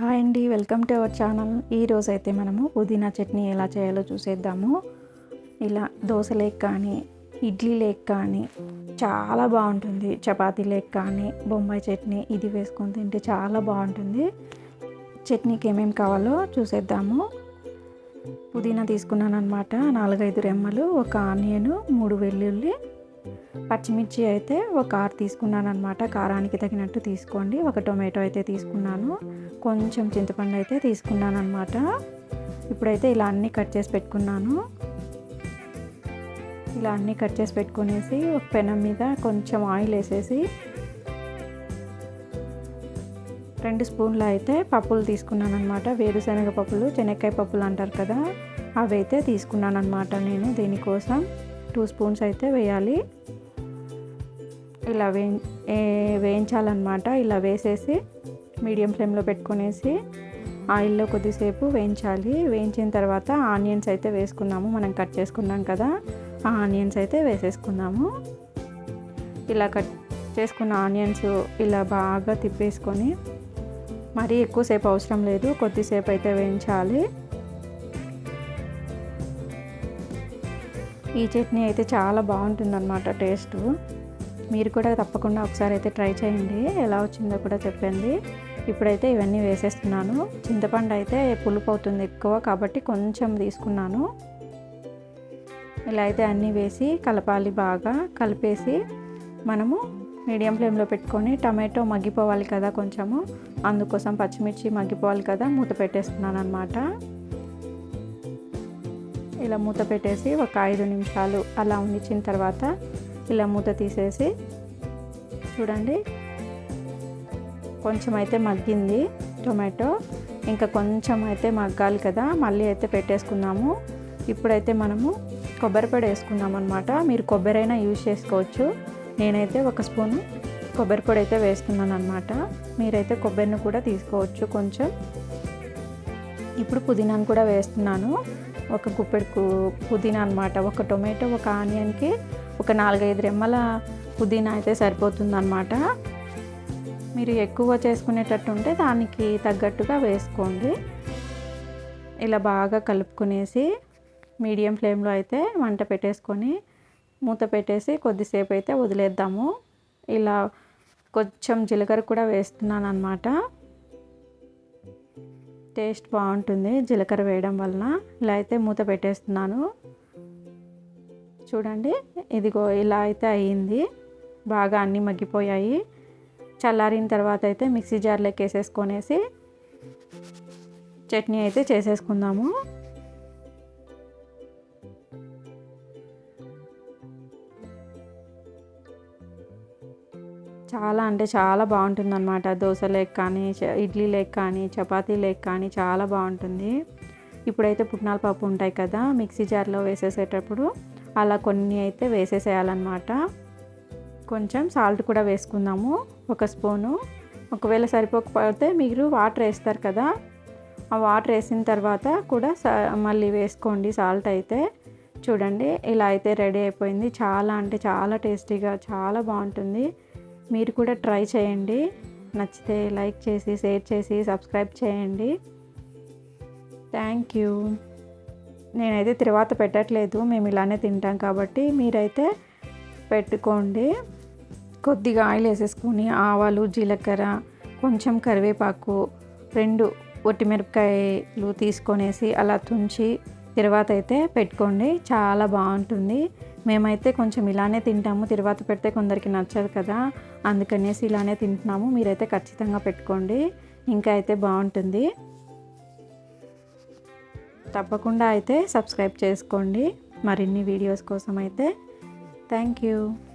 Hi అండి welcome to our channel. ఈరోజు అయితే మనము పుదీనా చట్నీ ఎలా చేయాలో చూసేద్దాము. ఇలా దోశలేక్ కానీ ఇడ్లీ లేక్ కానీ చాలా బాగుంటుంది. చపాతీ లేక్ కానీ బొంబాయి చట్నీ ఇది వేసుకొని తింటే చాలా బాగుంటుంది. చట్నీకి ఏమేమి కావాలో చూసేద్దాము. పుదీనా తీసుకున్నాను అనమాట నాలుగైదు రెమ్మలు ఒక ఆనియన్ మూడు వెల్లుల్లి పచ్చిమిర్చి అయితే ఒక ఆరు తీసుకున్నాను అనమాట కారానికి తగినట్టు తీసుకోండి. ఒక టొమాటో అయితే తీసుకున్నాను. కొంచెం చింతపండు అయితే తీసుకున్నాను అనమాట ఇప్పుడైతే ఇలా అన్నీ కట్ చేసి పెట్టుకున్నాను. ఇలా అన్నీ కట్ చేసి పెట్టుకునేసి ఒక పెనం మీద కొంచెం ఆయిల్ వేసేసి రెండు స్పూన్లు అయితే పప్పులు తీసుకున్నాను అనమాట వేరుశనగ పప్పులు శనక్కాయ పప్పులు అంటారు కదా అవి అయితే తీసుకున్నాను అనమాట నేను దీనికోసం. టూ స్పూన్స్ అయితే వేయాలి. ఇలా వే వేయించాలన్నమాట. ఇలా వేసేసి మీడియం ఫ్లేమ్లో పెట్టుకునేసి ఆయిల్లో కొద్దిసేపు వేయించాలి. వేయించిన తర్వాత ఆనియన్స్ అయితే వేసుకున్నాము. మనం కట్ చేసుకున్నాం కదా ఆ ఆనియన్స్ అయితే వేసేసుకున్నాము. ఇలా కట్ చేసుకున్న ఆనియన్స్ ఇలా బాగా తిప్పేసుకొని మరీ ఎక్కువసేపు అవసరం లేదు. కొద్దిసేపు అయితే వేయించాలి. ఈ చట్నీ అయితే చాలా బాగుంటుందన్నమాట టేస్ట్. మీరు కూడా తప్పకుండా ఒకసారి అయితే ట్రై చేయండి. ఎలా వచ్చిందో కూడా చెప్పండి. ఇప్పుడైతే ఇవన్నీ వేసేస్తున్నాను. చింతపండు అయితే పులుపు అవుతుంది ఎక్కువ కాబట్టి కొంచెం తీసుకున్నాను. ఇలా అయితే అన్నీ వేసి కలపాలి బాగా. కలిపేసి మనము మీడియం ఫ్లేమ్లో పెట్టుకొని టమాటో మగ్గిపోవాలి కదా కొంచెము. అందుకోసం పచ్చిమిర్చి మగ్గిపోవాలి కదా మూత పెట్టేస్తున్నాను అనమాట ఇలా మూత పెట్టేసి ఒక ఐదు నిమిషాలు అలా ఉంచిన తర్వాత ఇలా మూత తీసేసి చూడండి. కొంచెం అయితే మగ్గింది టొమాటో. ఇంకా కొంచెం అయితే మగ్గాలి కదా మళ్ళీ అయితే పెట్టేసుకున్నాము ఇప్పుడైతే మనము కొబ్బరి పొడి వేసుకున్నాం అనమాట మీరు కొబ్బరి అయినా యూజ్ చేసుకోవచ్చు. నేనైతే ఒక స్పూను కొబ్బరి పొడి అయితే వేస్తున్నాను అనమాట మీరైతే కొబ్బరిని కూడా తీసుకోవచ్చు కొంచెం. ఇప్పుడు పుదీనాను కూడా వేస్తున్నాను. ఒక గుప్పెడు పుదీనా అనమాట ఒక టొమాటో ఒక ఆనియన్కి ఒక నాలుగైదు రెమ్మల పుదీనా అయితే సరిపోతుంది అనమాట మీరు ఎక్కువ చేసుకునేటట్టు ఉంటే దానికి తగ్గట్టుగా వేసుకోండి. ఇలా బాగా కలుపుకునేసి మీడియం ఫ్లేమ్లో అయితే వంట పెట్టేసుకొని మూత పెట్టేసి కొద్దిసేపు అయితే వదిలేద్దాము. ఇలా కొంచెం జీలకర్ర కూడా వేస్తున్నాను అనమాట టేస్ట్ బాగుంటుంది. జీలకర్ర వేయడం వలన. ఇలా అయితే మూత పెట్టేస్తున్నాను. చూడండి ఇదిగో ఇలా అయితే అయ్యింది బాగా అన్నీ మగ్గిపోయాయి. చల్లారిన తర్వాత అయితే మిక్సీ జార్లోకి వేసేసుకొనేసి చట్నీ అయితే చేసేసుకుందాము. చాలా అంటే చాలా బాగుంటుంది అనమాట దోశ లేక్ కానీ ఇడ్లీ లేక్ కానీ చపాతీ లేక్ కానీ చాలా బాగుంటుంది. ఇప్పుడైతే పుట్నాల పప్పు ఉంటాయి కదా మిక్సీ జార్లో వేసేసేటప్పుడు అలా కొన్ని అయితే వేసేసేయాలన్నమాట. కొంచెం సాల్ట్ కూడా వేసుకుందాము ఒక స్పూను. ఒకవేళ సరిపోకపోతే మీరు వాటర్ వేస్తారు కదా ఆ వాటర్ వేసిన తర్వాత కూడా మళ్ళీ వేసుకోండి సాల్ట్ అయితే. చూడండి ఇలా అయితే రెడీ అయిపోయింది. చాలా అంటే చాలా టేస్టీగా చాలా బాగుంటుంది. మీరు కూడా ట్రై చేయండి. నచ్చితే లైక్ చేసి షేర్ చేసి సబ్స్క్రైబ్ చేయండి. Thank you. నేనైతే తర్వాత పెట్టట్లేదు. మేము ఇలానే తింటాం కాబట్టి మీరైతే పెట్టుకోండి. కొద్దిగా ఆయిల్ వేసేసుకొని ఆవాలు జీలకర్ర కొంచెం కరివేపాకు రెండు ఒట్టిమిరపకాయలు తీసుకొనేసి అలా తుంచి తర్వాత అయితే పెట్టుకోండి. చాలా బాగుంటుంది. మేమైతే కొంచెం ఇలానే తింటాము. తర్వాత పెడితే కొందరికి నచ్చదు కదా. అందుకనేసి ఇలానే తింటున్నాము. మీరైతే ఖచ్చితంగా పెట్టుకోండి. ఇంకా అయితే బాగుంటుంది. తప్పకుండా అయితే సబ్స్క్రైబ్ చేసుకోండి. మరిన్ని వీడియోస్ కోసం అయితే. Thank you.